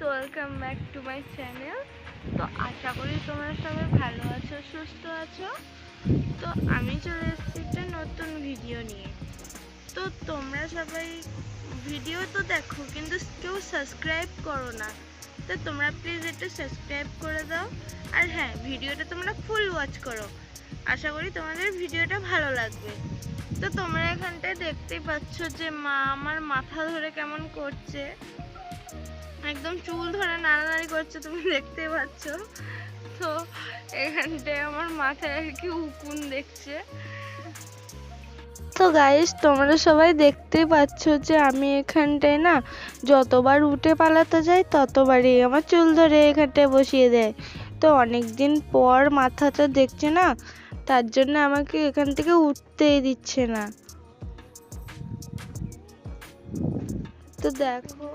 মাই channel. তো আশা করি তোমরা সবাই ভালো আছো, সুস্থ আছো। তো আমি চলে এসেছি একটা নতুন ভিডিও নিয়ে। তো তোমরা সবাই ভিডিও তো দেখো, কিন্তু কেউ সাবস্ক্রাইব করো না। তো তোমরা প্লিজ একটু সাবস্ক্রাইব করে দাও। আর হ্যাঁ ভিডিওটা তোমরা ফুল ওয়াচ করো। আশা করি তোমাদের ভিডিওটা ভালো লাগবে। তো তোমরা এখানটায় দেখতেই পাচ্ছ যে মা আমার মাথা ধরে কেমন করছে। একদম চুল ধরে নাড়ানাড়ি করছে, তুমি দেখতে পাচ্ছ। তো এখানটায় আমার মাথায় আর কি উকুন দেখছে। তো গাইস তোমরা সবাই দেখতেই পাচ্ছ যে আমি এখানটায় না যতবার উঠে পালাতে যাই, ততবারই আমার চুল ধরে এখানটায় বসিয়ে দেয়। তো অনেক দিন পর মাথাটা দেখছে না, তার জন্য আমাকে এখান থেকে উঠতেই দিচ্ছে না। তো দেখো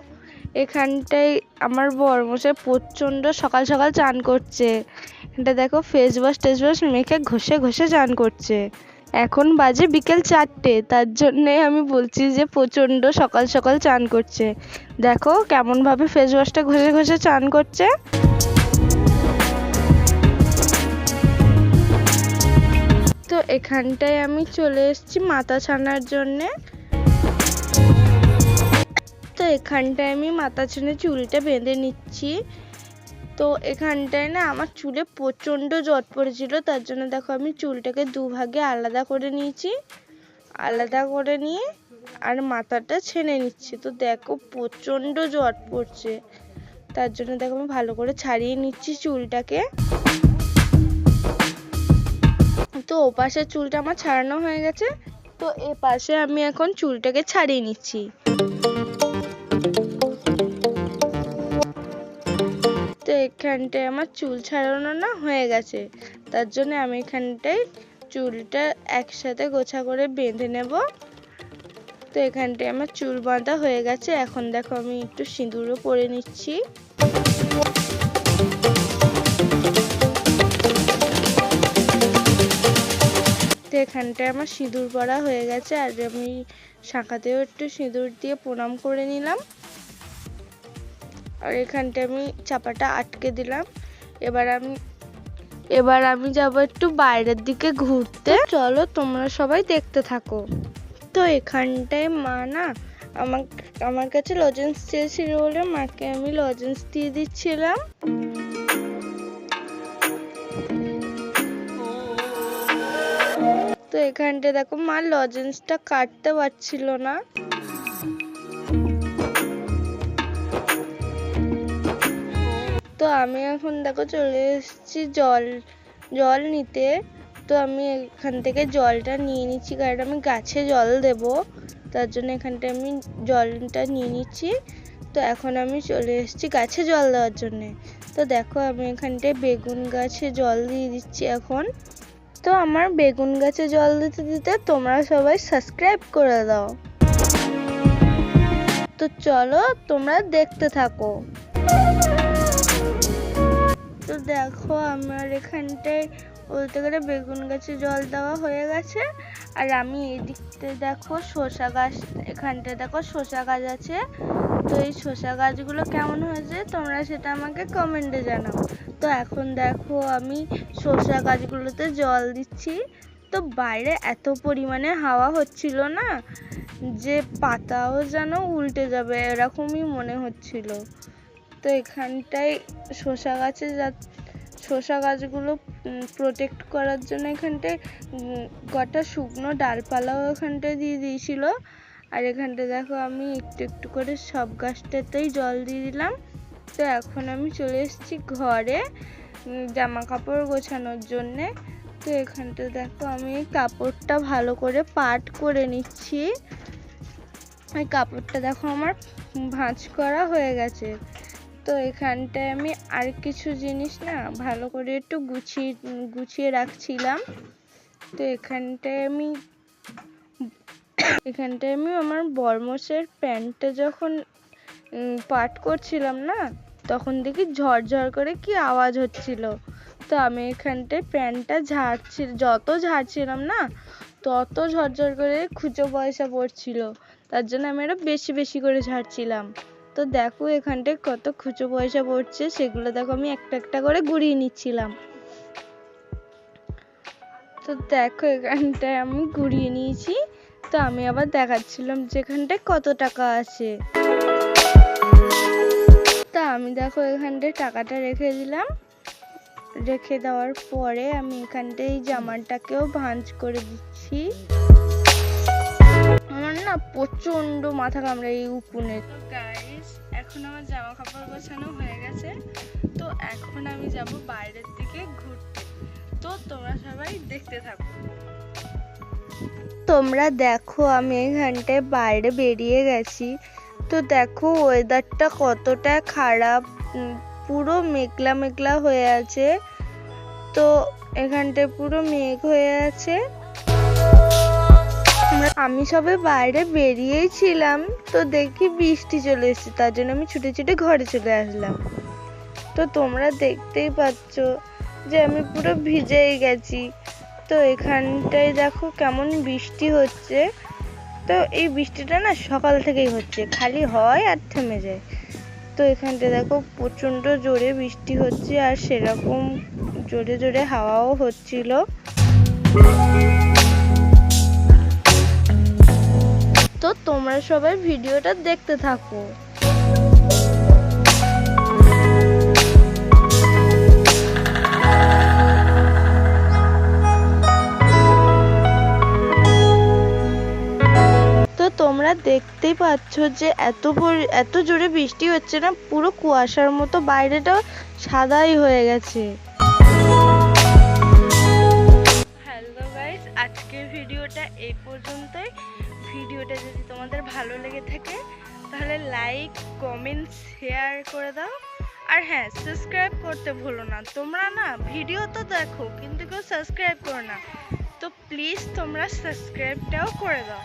এখানটায় আমার বরমশাই প্রচণ্ড সকাল সকাল চান করছে। এটা দেখো ফেস ওয়াশ টেস ওয়াশ মেখে ঘষে ঘষে চান করছে। এখন বাজে বিকেল চারটে, তার জন্যে আমি বলছি যে প্রচণ্ড সকাল সকাল চান করছে। দেখো কেমনভাবে ফেস ওয়াশটা ঘষে ঘষে চান করছে। তো এখানটায় আমি চলে এসেছি মাথা ছানার জন্যে। এখানটায় আমি মাথা ছানে চুলটা বেঁধে নিচ্ছি। তো এখানটায় না আমার চুলে প্রচণ্ড জট পড়েছিল, তার জন্য দেখো আমি চুলটাকে দুভাগে আলাদা করে নিয়েছি। আলাদা করে নিয়ে আর মাথাটা ছেনে নিচ্ছি। তো দেখো প্রচণ্ড জট পড়ছে, তার জন্য দেখো আমি ভালো করে ছাড়িয়ে নিচ্ছি চুলটাকে। তো ও পাশের চুলটা আমার ছাড়ানো হয়ে গেছে, তো এ পাশে আমি এখন চুলটাকে ছাড়িয়ে নিচ্ছি। তো এখানটায় আমার চুল ছাড়ানো না হয়ে গেছে। তার জন্য আমি এখানটায় চুলটা একসাথে গোছা করে বেঁধে নেব। তো এখানটায় আমার চুল বাঁধা হয়ে গেছে। এখন দেখো আমি একটু সিঁদুরও পরে নিচ্ছি। তো এখানটায় আমার সিঁদুর পরা হয়ে গেছে। আর আমি শাঁখাতেও একটু সিঁদুর দিয়ে প্রণাম করে নিলাম। আর এখানটায় আমি চাপাটা আটকে দিলাম। এবার আমি এবার আমি যাব একটু বাইরের দিকে ঘুরতে। চলো তোমরা সবাই দেখতে থাকো। তো এখানটায় মা না আমার আমার কাছে লজেন্স চেয়েছিল বলে মাকে আমি লজেন্স দিয়ে দিচ্ছিলাম। তো এখানটায় দেখো মা লজেন্সটা কাটতে পারছিল না। তো আমি এখন দেখো চলে এসেছি জল জল নিতে। তো আমি এখান থেকে জলটা নিয়ে নিচ্ছি, কারণ আমি গাছে জল দেব। তার জন্য এখানটায় আমি জলটা নিয়ে নিচ্ছি। তো এখন আমি চলে এসেছি গাছে জল দেওয়ার জন্যে। তো দেখো আমি এখানটায় বেগুন গাছে জল দিয়ে দিচ্ছি এখন। তো আমার বেগুন গাছে জল দিতে দিতে তোমরা সবাই সাবস্ক্রাইব করে দাও। তো চলো তোমরা দেখতে থাকো। তো দেখো আমার এখানটায় বলতে গেলে বেগুন গাছে জল দেওয়া হয়ে গেছে। আর আমি এদিকতে দেখো শসা গাছ, এখানটায় দেখো শসা গাছ আছে। তো এই শসা গাছগুলো কেমন হয়েছে তোমরা সেটা আমাকে কমেন্টে জানাও। তো এখন দেখো আমি শসা গাছগুলোতে জল দিচ্ছি। তো বাইরে এত পরিমাণে হাওয়া হচ্ছিল না যে পাতাও যেন উল্টে যাবে এরকমই মনে হচ্ছিল। তো এখানটায় শসা গাছে যা শসা গাছগুলো প্রোটেক্ট করার জন্য এখানটায় কটা শুকনো ডালপালাও এখানটায় দিয়ে দিয়েছিল। আর এখানটা দেখো আমি একটু একটু করে সব গাছটাতেই জল দিয়ে দিলাম। তো এখন আমি চলে এসেছি ঘরে জামা কাপড় গোছানোর জন্যে। তো এখানটা দেখো আমি কাপড়টা ভালো করে পাট করে নিচ্ছি। ওই কাপড়টা দেখো আমার ভাঁজ করা হয়ে গেছে। তো এখানটায় আমি আর কিছু জিনিস না ভালো করে একটু গুছিয়ে গুছিয়ে রাখছিলাম। তো এখানটায় আমি এখানটায় আমি আমার বরমসের প্যান্টটা যখন পাট করছিলাম না, তখন দেখি ঝরঝর করে কি আওয়াজ হচ্ছিল। তো আমি এখানটায় প্যান্টটা ঝাড়ছি, যত ঝাড়ছিলাম না, তত ঝরঝর করে খুচো পয়সা পড়ছিল। তার জন্য আমি আরও বেশি বেশি করে ঝাড়ছিলাম। তো দেখো এখানটায় কত খুচো পয়সা পড়ছে, সেগুলো দেখো আমি একটা একটা করে গুড়িয়ে নিচ্ছিলাম। তো দেখো এখানটায় আমি ঘুরিয়ে নিয়েছি, তো আমি আবার দেখাচ্ছিলাম যে এখানটায় কত টাকা আছে। তা আমি দেখো এখানটায় টাকাটা রেখে দিলাম। রেখে দেওয়ার পরে আমি এখানটায় এই জামাটাকেও ভাঁজ করে দিচ্ছি। আমার না প্রচণ্ড মাথা কামড়ে এই উকুনে গাইস এখন আমার জামা কাপড় গোছানো হয়ে গেছে। তো এখন আমি যাব বাইরের দিকে ঘুরতে। তো তোমরা সবাই দেখতে থাকো। তোমরা দেখো, আমি এখানটায় বাইরে বেরিয়ে গেছি। তো দেখো ওয়েদারটা কতটা খারাপ। পুরো মেঘলা মেঘলা হয়ে আছে। তো এখানটায় পুরো মেঘ হয়ে আছে। আমি সবে বাইরে বেরিয়েই ছিলাম, তো দেখি বৃষ্টি চলে এসেছে, তার জন্য আমি ছুটে ছুটে ঘরে চলে আসলাম। তো তোমরা দেখতেই পাচ্ছ যে আমি পুরো ভিজেই গেছি। তো এখানটায় দেখো কেমন বৃষ্টি হচ্ছে। তো এই বৃষ্টিটা না সকাল থেকেই হচ্ছে, খালি হয় আর থেমে যায়। তো এখানটায় দেখো প্রচণ্ড জোরে বৃষ্টি হচ্ছে আর সেরকম জোরে জোরে হাওয়াও হচ্ছিল। তো তোমরা সবাই ভিডিওটা দেখতে থাকো। তোমরা দেখতেই পাচ্ছ যে এত এত জোরে বৃষ্টি হচ্ছে না, পুরো কুয়াশার মতো বাইরেটা সাদাই হয়ে গেছে। হ্যালো গাইস আজকের ভিডিওটা এই পর্যন্তই। ভিডিওটা যদি তোমাদের ভালো লেগে থাকে, তাহলে লাইক কমেন্ট শেয়ার করে দাও। আর হ্যাঁ সাবস্ক্রাইব করতে ভুলো না। তোমরা না ভিডিও তো দেখো, কিন্তু কেউ সাবস্ক্রাইব করো না। তো প্লিজ তোমরা সাবস্ক্রাইবটাও করে দাও।